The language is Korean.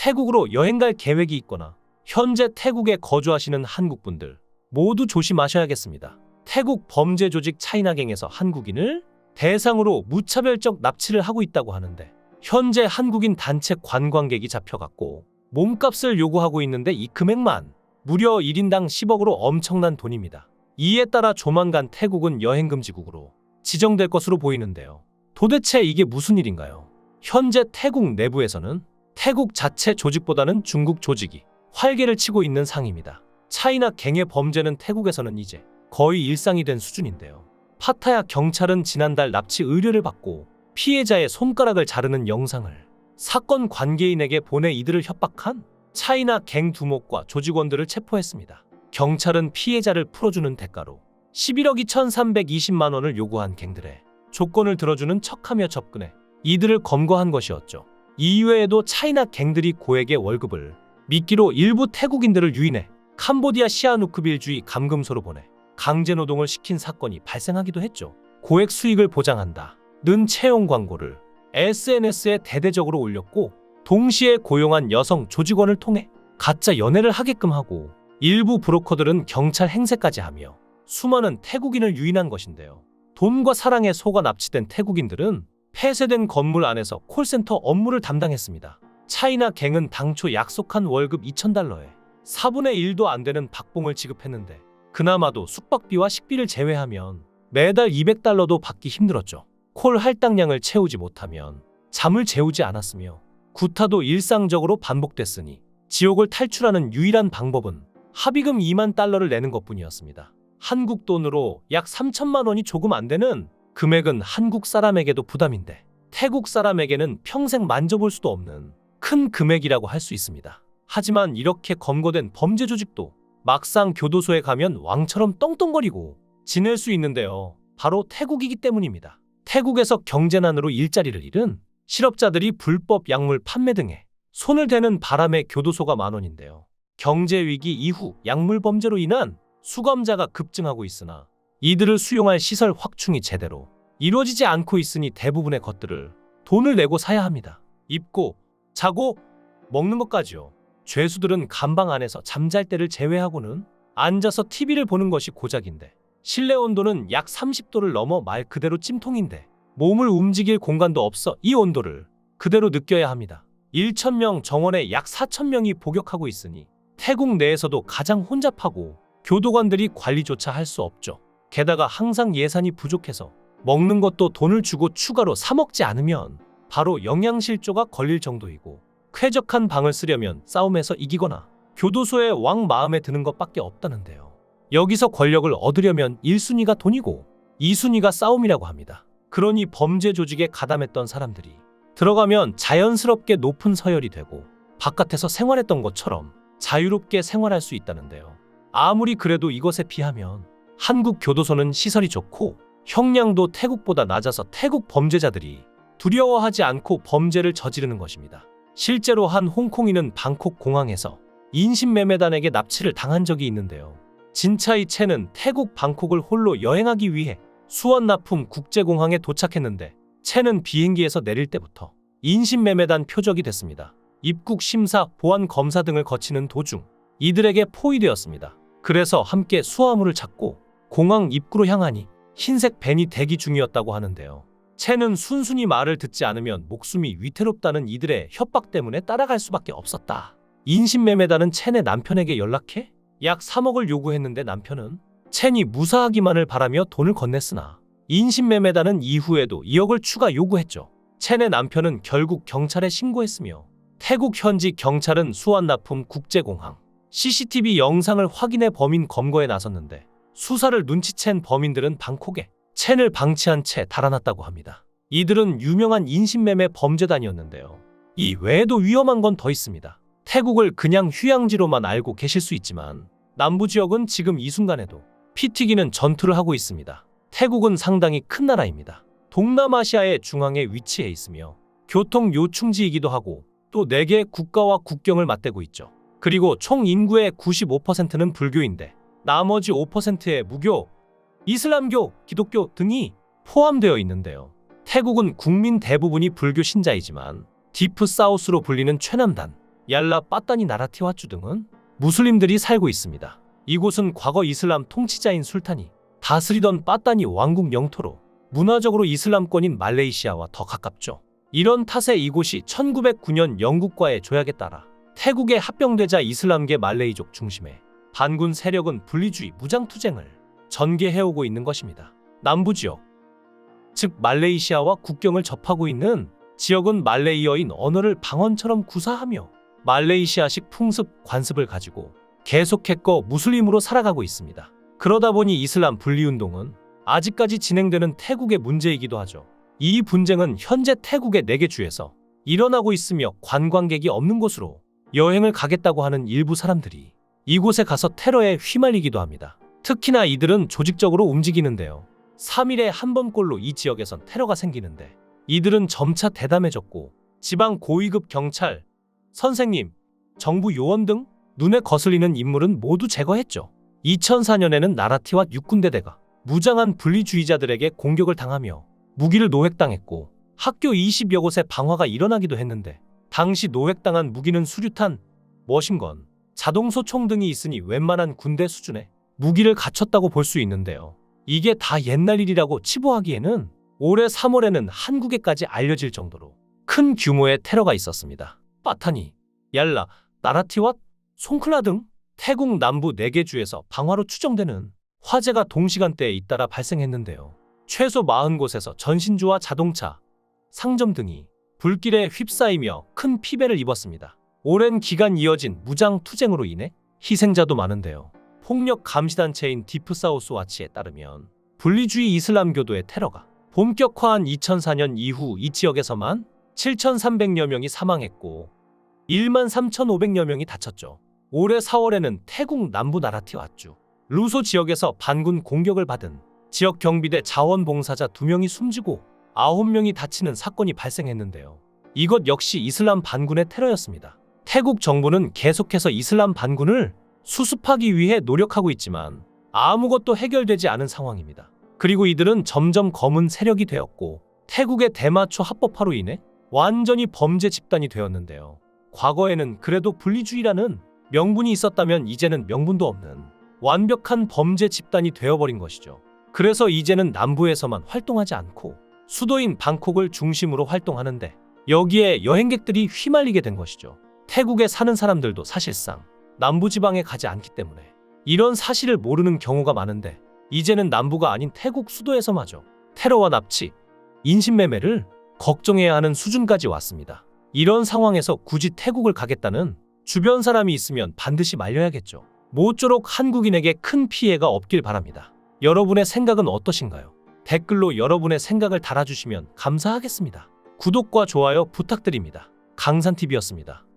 태국으로 여행 갈 계획이 있거나 현재 태국에 거주하시는 한국분들 모두 조심하셔야겠습니다. 태국 범죄 조직 차이나갱에서 한국인을 대상으로 무차별적 납치를 하고 있다고 하는데 현재 한국인 단체 관광객이 잡혀갔고 몸값을 요구하고 있는데 이 금액만 무려 1인당 10억으로 엄청난 돈입니다. 이에 따라 조만간 태국은 여행금지국으로 지정될 것으로 보이는데요. 도대체 이게 무슨 일인가요? 현재 태국 내부에서는 태국 자체 조직보다는 중국 조직이 활개를 치고 있는 상입니다. 차이나 갱의 범죄는 태국에서는 이제 거의 일상이 된 수준인데요. 파타야 경찰은 지난달 납치 의뢰를 받고 피해자의 손가락을 자르는 영상을 사건 관계인에게 보내 이들을 협박한 차이나 갱 두목과 조직원들을 체포했습니다. 경찰은 피해자를 풀어주는 대가로 11억 2,320만 원을 요구한 갱들의 조건을 들어주는 척하며 접근해 이들을 검거한 것이었죠. 이외에도 차이나 갱들이 고액의 월급을 미끼로 일부 태국인들을 유인해 캄보디아 시아누크빌주의 감금소로 보내 강제 노동을 시킨 사건이 발생하기도 했죠. 고액 수익을 보장한다. 는 채용 광고를 SNS에 대대적으로 올렸고 동시에 고용한 여성 조직원을 통해 가짜 연애를 하게끔 하고 일부 브로커들은 경찰 행세까지 하며 수많은 태국인을 유인한 것인데요. 돈과 사랑에 속아 납치된 태국인들은 폐쇄된 건물 안에서 콜센터 업무를 담당했습니다. 차이나 갱은 당초 약속한 월급 2,000달러에 4분의 1도 안 되는 박봉을 지급했는데 그나마도 숙박비와 식비를 제외하면 매달 200달러도 받기 힘들었죠. 콜 할당량을 채우지 못하면 잠을 재우지 않았으며 구타도 일상적으로 반복됐으니 지옥을 탈출하는 유일한 방법은 합의금 2만 달러를 내는 것뿐이었습니다. 한국 돈으로 약 3천만 원이 조금 안 되는 금액은 한국 사람에게도 부담인데 태국 사람에게는 평생 만져볼 수도 없는 큰 금액이라고 할 수 있습니다. 하지만 이렇게 검거된 범죄 조직도 막상 교도소에 가면 왕처럼 떵떵거리고 지낼 수 있는데요. 바로 태국이기 때문입니다. 태국에서 경제난으로 일자리를 잃은 실업자들이 불법 약물 판매 등에 손을 대는 바람에 교도소가 만원인데요. 경제 위기 이후 약물 범죄로 인한 수감자가 급증하고 있으나 이들을 수용할 시설 확충이 제대로 이루어지지 않고 있으니 대부분의 것들을 돈을 내고 사야 합니다. 입고, 자고, 먹는 것까지요. 죄수들은 감방 안에서 잠잘 때를 제외하고는 앉아서 TV를 보는 것이 고작인데 실내 온도는 약 30도를 넘어 말 그대로 찜통인데 몸을 움직일 공간도 없어 이 온도를 그대로 느껴야 합니다. 1천명 정원에 약 4천명이 복역하고 있으니 태국 내에서도 가장 혼잡하고 교도관들이 관리조차 할 수 없죠. 게다가 항상 예산이 부족해서 먹는 것도 돈을 주고 추가로 사 먹지 않으면 바로 영양실조가 걸릴 정도이고 쾌적한 방을 쓰려면 싸움에서 이기거나 교도소의 왕 마음에 드는 것밖에 없다는데요. 여기서 권력을 얻으려면 1순위가 돈이고 2순위가 싸움이라고 합니다. 그러니 범죄 조직에 가담했던 사람들이 들어가면 자연스럽게 높은 서열이 되고 바깥에서 생활했던 것처럼 자유롭게 생활할 수 있다는데요. 아무리 그래도 이것에 비하면 한국 교도소는 시설이 좋고 형량도 태국보다 낮아서 태국 범죄자들이 두려워하지 않고 범죄를 저지르는 것입니다. 실제로 한 홍콩인은 방콕 공항에서 인신매매단에게 납치를 당한 적이 있는데요. 진차이 채는 태국 방콕을 홀로 여행하기 위해 수원납품 국제공항에 도착했는데 채는 비행기에서 내릴 때부터 인신매매단 표적이 됐습니다. 입국 심사, 보안 검사 등을 거치는 도중 이들에게 포위되었습니다. 그래서 함께 수화물을 찾고 공항 입구로 향하니 흰색 벤이 대기 중이었다고 하는데요. 채는 순순히 말을 듣지 않으면 목숨이 위태롭다는 이들의 협박 때문에 따라갈 수밖에 없었다. 인신매매단은 첸의 남편에게 연락해 약 3억을 요구했는데 남편은 첸이 무사하기만을 바라며 돈을 건넸으나 인신매매단은 이후에도 2억을 추가 요구했죠. 첸의 남편은 결국 경찰에 신고했으며 태국 현지 경찰은 수완 납품 국제공항 CCTV 영상을 확인해 범인 검거에 나섰는데 수사를 눈치챈 범인들은 방콕에 첸을 방치한 채 달아났다고 합니다. 이들은 유명한 인신매매 범죄단이었는데요. 이 외에도 위험한 건 더 있습니다. 태국을 그냥 휴양지로만 알고 계실 수 있지만 남부 지역은 지금 이 순간에도 피 튀기는 전투를 하고 있습니다. 태국은 상당히 큰 나라입니다. 동남아시아의 중앙에 위치해 있으며 교통 요충지이기도 하고 또 4개 국가와 국경을 맞대고 있죠. 그리고 총 인구의 95%는 불교인데 나머지 5%의 무교, 이슬람교, 기독교 등이 포함되어 있는데요. 태국은 국민 대부분이 불교 신자이지만 디프 사우스로 불리는 최남단, 얄라, 빠따니, 나라티와주 등은 무슬림들이 살고 있습니다. 이곳은 과거 이슬람 통치자인 술탄이 다스리던 빠따니 왕국 영토로 문화적으로 이슬람권인 말레이시아와 더 가깝죠. 이런 탓에 이곳이 1909년 영국과의 조약에 따라 태국에 합병되자 이슬람계 말레이족 중심의 반군 세력은 분리주의 무장투쟁을 전개해오고 있는 것입니다. 남부 지역, 즉 말레이시아와 국경을 접하고 있는 지역은 말레이어인 언어를 방언처럼 구사하며 말레이시아식 풍습, 관습을 가지고 계속했고 무슬림으로 살아가고 있습니다. 그러다 보니 이슬람 분리운동은 아직까지 진행되는 태국의 문제이기도 하죠. 이 분쟁은 현재 태국의 4개 주에서 일어나고 있으며 관광객이 없는 곳으로 여행을 가겠다고 하는 일부 사람들이 이곳에 가서 테러에 휘말리기도 합니다. 특히나 이들은 조직적으로 움직이는데요. 3일에 한 번꼴로 이 지역에선 테러가 생기는데 이들은 점차 대담해졌고 지방 고위급 경찰, 선생님, 정부 요원 등 눈에 거슬리는 인물은 모두 제거했죠. 2004년에는 나라티와 육군대대가 무장한 분리주의자들에게 공격을 당하며 무기를 노획당했고 학교 20여 곳에 방화가 일어나기도 했는데 당시 노획당한 무기는 수류탄, 머신건, 자동소 총 등이 있으니 웬만한 군대 수준의 무기를 갖췄다고 볼 수 있는데요. 이게 다 옛날 일이라고 치부하기에는 올해 3월에는 한국에까지 알려질 정도로 큰 규모의 테러가 있었습니다. 빠타니, 얄라, 나라티와 송클라 등 태국 남부 4개 주에서 방화로 추정되는 화재가 동시간대에 잇따라 발생했는데요. 최소 40곳에서 전신주와 자동차, 상점 등이 불길에 휩싸이며 큰 피해를 입었습니다. 오랜 기간 이어진 무장 투쟁으로 인해 희생자도 많은데요. 폭력 감시단체인 디프사우스 와치에 따르면 분리주의 이슬람교도의 테러가 본격화한 2004년 이후 이 지역에서만 7,300여 명이 사망했고 1만 3,500여 명이 다쳤죠. 올해 4월에는 태국 남부 나라티 왓주 루소 지역에서 반군 공격을 받은 지역 경비대 자원봉사자 2명이 숨지고 9명이 다치는 사건이 발생했는데요. 이것 역시 이슬람 반군의 테러였습니다. 태국 정부는 계속해서 이슬람 반군을 수습하기 위해 노력하고 있지만 아무것도 해결되지 않은 상황입니다. 그리고 이들은 점점 검은 세력이 되었고 태국의 대마초 합법화로 인해 완전히 범죄 집단이 되었는데요. 과거에는 그래도 분리주의라는 명분이 있었다면 이제는 명분도 없는 완벽한 범죄 집단이 되어버린 것이죠. 그래서 이제는 남부에서만 활동하지 않고 수도인 방콕을 중심으로 활동하는데 여기에 여행객들이 휘말리게 된 것이죠. 태국에 사는 사람들도 사실상 남부지방에 가지 않기 때문에 이런 사실을 모르는 경우가 많은데 이제는 남부가 아닌 태국 수도에서마저 테러와 납치, 인신매매를 걱정해야 하는 수준까지 왔습니다. 이런 상황에서 굳이 태국을 가겠다는 주변 사람이 있으면 반드시 말려야겠죠. 모쪼록 한국인에게 큰 피해가 없길 바랍니다. 여러분의 생각은 어떠신가요? 댓글로 여러분의 생각을 달아주시면 감사하겠습니다. 구독과 좋아요 부탁드립니다. 강산TV였습니다.